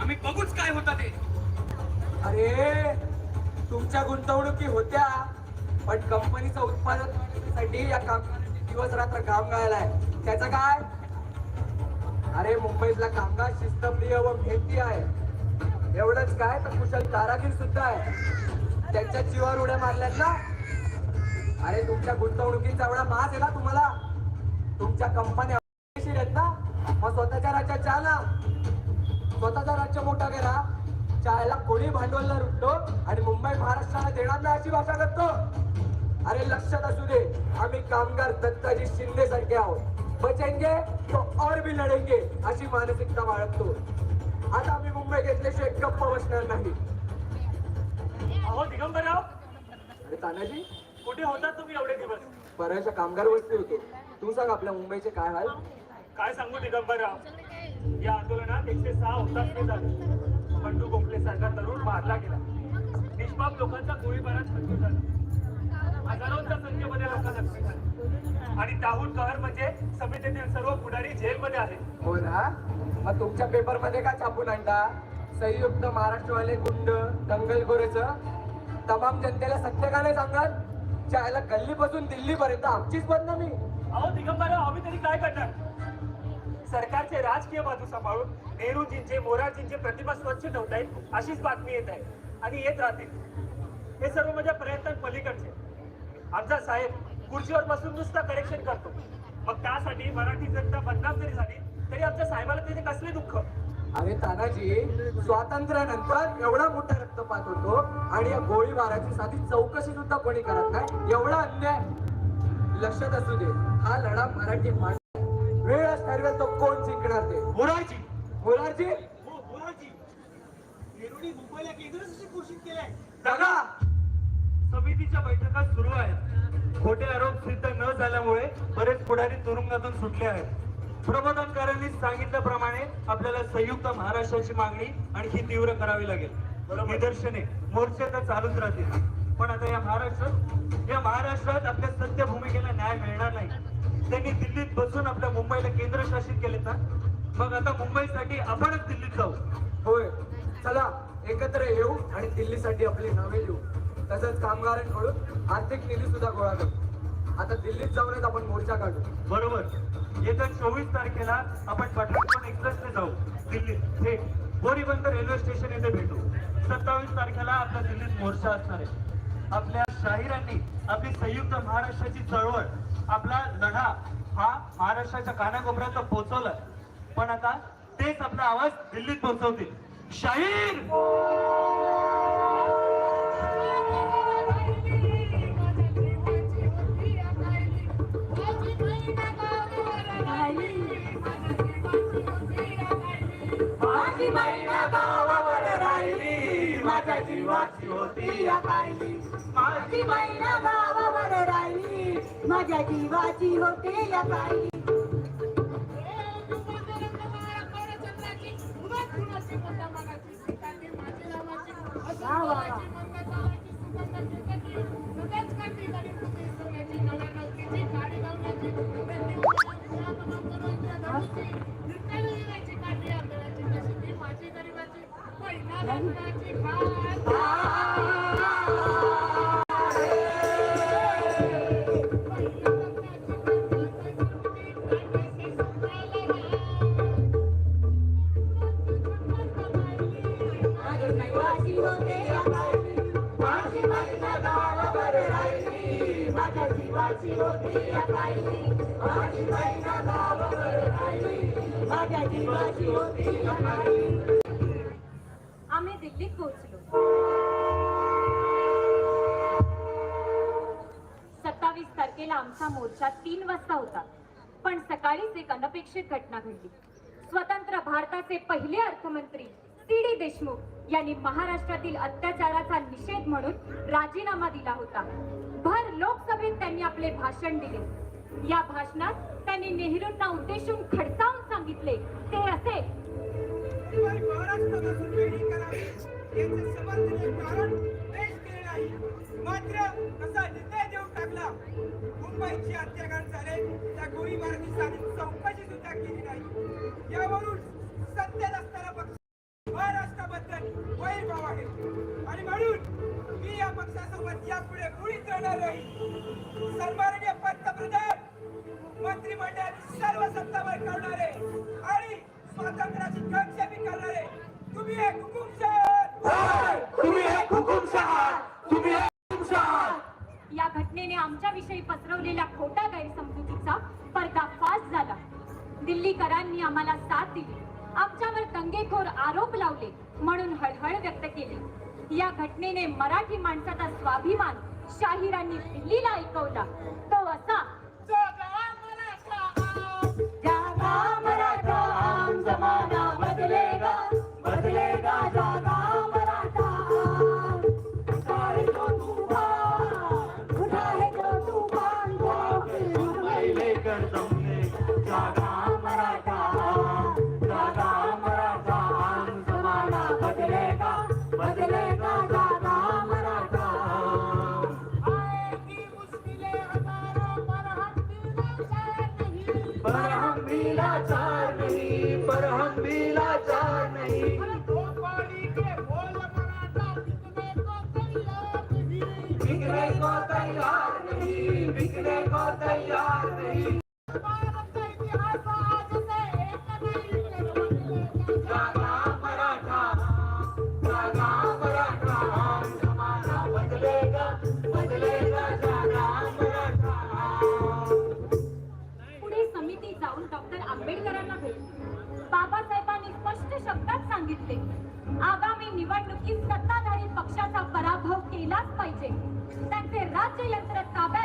आम्ही बघूच काय होतं ते. अरे तुमच्या गुंतवणुकी होत्या पण कंपनीचं उत्पादनसाठी या कामगारांनी दिवस रात्र काम गायलाय त्याचं काय? अरे मुंबईतला कामगार शिस्तप्रिय व मेहनती आहे. एवढंच काय? तर कुशल कारागीर सुद्धा आहे. त्यांच्या जीवावर उड्या मारल्यात ना? अरे तुमच्या गुंतवणुकीचा एवढा मास आहे ना तुम्हाला? तुमच्या कंपन्या आहेत ना? मग स्वतःच्या राज्यात जा ना. स्वतःचा राज्य मोठा करा चायला कोणी भांडवलला रुटतो आणि मुंबई महाराष्ट्राला देणार नाही अशी भाषा करतो. अरे लक्षात असू दे आम्ही कामगार दत्ताजी शिंदे सारखे आहोत. बचेंगे तो और भी लढेंगे अशी मानसिकता बाळगतो. आता आम्ही मुंबई घेतल्याशिवाय गप्प बसणार नाही. अहो दिगंबरराव. अरे तानाजी. कुठे होता तुम्ही एवढे दिवस? बऱ्याचशा कामगार वस्ती होतो. तू सांग आपल्या मुंबईचे काय हाल? काय सांगू दिगंबरराव? या आंदोलनात एकशे सहा हुतात्मे झाले. बंडू गोखले सारखा तरुण मारला गेला. निष्पाप लोकांचा गोळीबारात मृत्यू झाला. हजारोंच्या संख्येमध्ये लोक जखमी झाले. आणि त्याहून कहर म्हणजे समितीतील सर्व पुढारी जेलमध्ये आहेत. हो ना? मग तुमच्या पेपरमध्ये का छापून आणता संयुक्त महाराष्ट्रवाले गुंड दंगलखोरेच तमाम जनतेला सत्य का नाही सांगत? चायला गल्लीपासून दिल्लीपर्यंत आमचीच बदनामी. अहो दिगंबरराव आम्ही तरी काय करणार? सरकारचे राजकीय बाजू सांभाळून नेहरूजींचे मोरारजींचे प्रतिमा स्वच्छ ठेवता येईल अशीच बातमी येत आहे. आणि येत राहतील हे सर्व माझ्या प्रयत्न पलीकडचे. आमचा साहेब खुर्चीवर बसून नुसता करेक्शन करतो. मग त्यासाठी मराठी जनता बदनाम जरी झाली तरी आमच्या साहेबाला त्याचे कसले दुःख? अरे तानाजी स्वातंत्र्यानंतर एवढा मोठा रक्तपात होतो आणि या गोळीबाराची साधी चौकशी सुद्धा कोणी करत नाही. एवढा अन्याय. लक्षात असू दे. हा लढा मराठी माणूस वेळच ठरवेल तो कोण जिंकणार ते. मोरारजी. मोरारजी? हो मोरारजी. नेहरूने मुंबईला केंद्रशासित घोषित केलंय दादा! समितीच्या बैठका सुरू आहेत. खोटे आरोप सिद्ध न झाल्यामुळे बरेच पुढारी तुरुंगातून सुटले आहेत. प्रबोधनकारांनी सांगितल्याप्रमाणे आपल्याला संयुक्त महाराष्ट्राची मागणी आणखी तीव्र करावी लागेल. निदर्शने. मोर्चे तर चालूच राहतील. पण आता या महाराष्ट्रात या महाराष्ट्रात आपल्या सत्य भूमिकेला न्याय मिळणार नाही. त्यांनी दिल्लीत बसून आपल्या मुंबईला केंद्रशासित केले ना? मग आता मुंबईसाठी आपणच दिल्लीत जाऊ. होय. चला एकत्र येऊ आणि दिल्लीसाठी आपली नावे लिहू तसंच कामगारांकडून आर्थिक निधी सुद्धा गोळा करू. आता दिल्लीत जाऊनच आपण मोर्चा काढू. बरोबर. येत्या चोवीस तारखेला आपण पठाणकोट एक्सप्रेसने जाऊ. दिल्लीत. थेट बोरीबंदर रेल्वे स्टेशन येथे भेटू. सत्तावीस तारखेला आपल्या दिल्लीत मोर्चा असणार आहे. आपल्या शाहिरांनी आपली संयुक्त महाराष्ट्राची चळवळ आपला लढा हा महाराष्ट्राच्या कानाकोपऱ्यात पोहोचवलाय पण आता तेच आपला आवाज दिल्लीत पोहोचवतील. शाहीर! माझी महिना गावावर राहिली. माझ्या जीवाची होती या माझी महिना गावावर राहिली. माझ्या जीवाची होते या कायली वा, वा, माझ्या जीवाची होती या माझी महिना गावावर राहिली माझ्या जीवाची होती या आम्ही दिल्लीत पोहोचलो. सत्तावीस तारखेला आमचा मोर्चा तीन वाजता होता पण सकाळीच एक अनपेक्षित घटना घडली. स्वतंत्र भारताचे पहिले अर्थमंत्री सी डी देशमुख यांनी महाराष्ट्रातील अत्याचाराचा निषेध म्हणून राजीनामा दिला होता. भर लोकसभेत त्यांनी आपले भाषण दिले. या भाषणात त्यांनी नेहरूंना उद्देशून खडसावून सांगितले. ते असे नाही. मात्र कसा निर्णय देऊन टाकला. मुंबईची हत्याकांड झाले त्या गोळीबाराची साधी चौकशी सुद्धा केली नाही. यावरून सत्तेत असताना पक्ष महाराष्ट्राबद्दल वैरभाव आहे. आणि म्हणून पक्षासोबत यापुढे मुळीच राहणार नाही सन्माननीय पंतप्रधान मंत्रिमंडळाची सर्व सत्तावर करणारे आणि स्वातंत्र्याची गटशेपी करणारे तुम्ही एक हुकुमशाह तुम्ही एक हुकुमशहा तुम्ही एक हुकुमशहा या घटनेने आमच्याविषयी पसरवलेल्या खोट्या गैरसमजुतीचा पर्दाफाश झाला. दिल्लीकरांनी आम्हाला साथ दिली. आमच्यावर दंगेखोर आरोप लावले म्हणून हळहळ व्यक्त केली. या घटनेने मराठी माणसाचा स्वाभिमान शाहिरांनी दिल्लीला ऐकवला. तो असा पर चार नहीं पर चार नहीं. पर नहीं बिकने को तैयार नहीं बिकने को तैयार नहीं. ஆட்சியில் இருக்கிற சபை